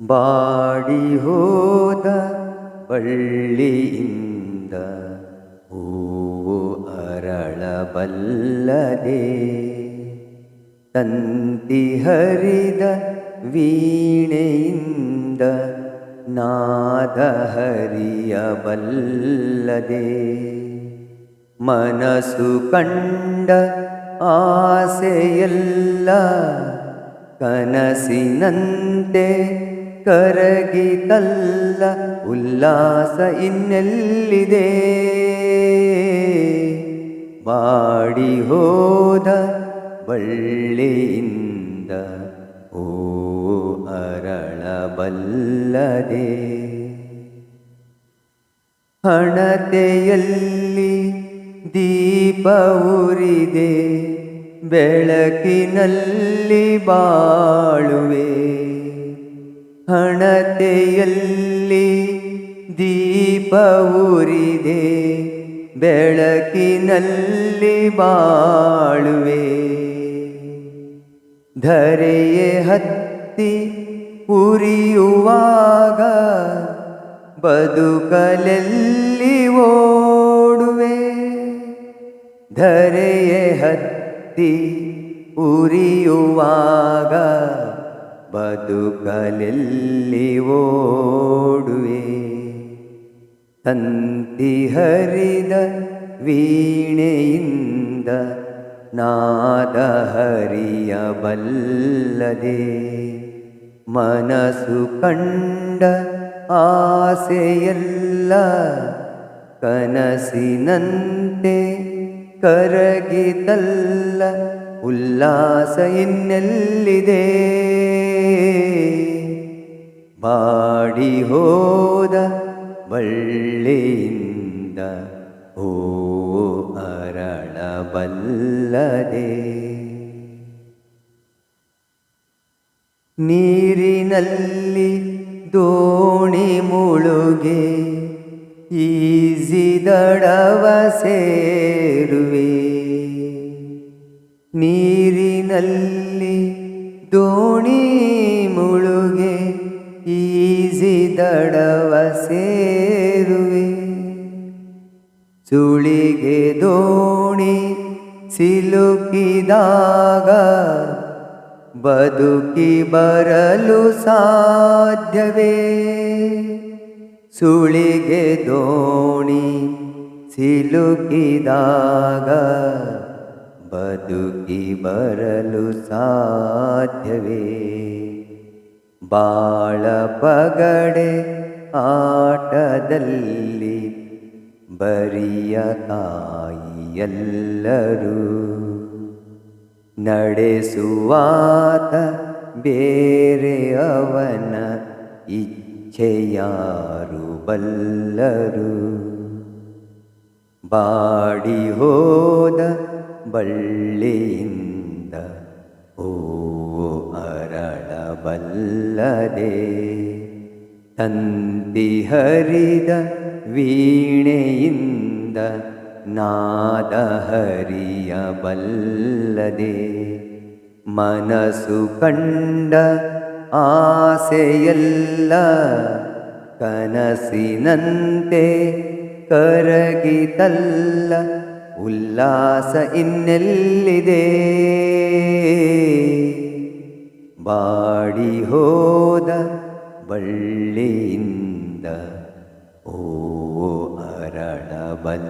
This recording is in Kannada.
ಬಾಡಿ ಹೋದ ಬಳ್ಳಿಯಿಂದ ಹೂವು ಅರಳಬಲ್ಲದೆ ತಂತಿ ಹರಿದ ವೀಣೆಯಿಂದ ನಾದ ಹರಿಯಬಲ್ಲದೆ ಮನಸ್ಸು ಕಂಡ ಆಸೆಯಲ್ಲ ಕನಸಿನಂತೆ ಕರಗಿತಲ್ಲ ಉಲ್ಲಾಸ ಇನ್ನೆಲ್ಲಿದೆ? ಬಾಡಿ ಹೋದ ಬಳ್ಳಿಯಿಂದ ಓ ಅರಳಬಲ್ಲದೆ. ಹಣತೆಯಲ್ಲಿ ದೀಪ ಉರಿದೆ ಬೆಳಕಿನಲ್ಲಿ ಬಾಳುವೆ. ಹಣತೆಯಲ್ಲಿ ದೀಪ ಉರಿದೆ ಬೆಳಕಿನಲ್ಲಿ ಬಾಳುವೆ. ಧರೆಯೇ ಹತ್ತಿ ಉರಿಯುವಾಗ ಬದುಕಲೆಲ್ಲಿ ಓಡುವೆ. ಧರೆಯೇ ಹತ್ತಿ ಉರಿಯುವಾಗ ಬದುಕಲೆಲ್ಲಿ ಓಡುವೆ. ತಂತಿ ಹರಿದ ವೀಣೆಯಿಂದ ನಾದ ಹರಿಯಬಲ್ಲದೆ. ಮನಸ್ಸು ಕಂಡ ಆಸೆಯಲ್ಲ ಕನಸಿನಂತೆ ಕರಗಿತಲ್ಲ. ಉಲ್ಲಾಸ ಇನ್ನೆಲ್ಲಿದೆ? ಬಾಡಿ ಹೋದ ಬಳ್ಳಿಯಿಂದ ಓ ಅರಳಬಲ್ಲದೆ ನೀರಿನಲ್ಲಿ ದೋಣಿ ಮುಳುಗೆ ಈಜಿದಡವ ಸೇರುವೆ ನೀರಿನಲ್ಲಿ ದೋಣಿ ಸೇರುವೆ. ಸುಳಿಗೆ ದೋಣಿ ಸಿಲುಕಿದಾಗ ಬದುಕಿ ಬರಲು ಸಾಧ್ಯವೇ? ಸುಳಿಗೆ ದೋಣಿ ಸಿಲುಕಿದಾಗ ಬದುಕಿ ಬರಲು ಸಾಧ್ಯವೇ? ಬಾಳ ಪಗಡೆ ಆಟದಲ್ಲಿ ಬರಿಯ ತಾಯಿಯೆಲ್ಲರೂ ನಡೆಸುವಾತ ಬೇರೆ ಅವನ ಇಚ್ಛೆಯಾರು ಬಲ್ಲರು. ಬಾಡಿ ಹೋದ ಬಳ್ಳಿಯಿಂದ ಓ ಅರಳಬಲ್ಲದೆ ತಂತಿ ಹರಿದ ವೀಣೆಯಿಂದ ನಾದ ಹರಿಯಬಲ್ಲದೆ ಮನಸ್ಸು ಕಂಡ ಆಸೆಯೆಲ್ಲ ಕನಸಿನಂತೆ ಕರಗಿತಲ್ಲ. ಉಲ್ಲಾಸ ಇನ್ನೆಲ್ಲಿದೆ? ಓ ಅರಳಬಲ್ಲದೆ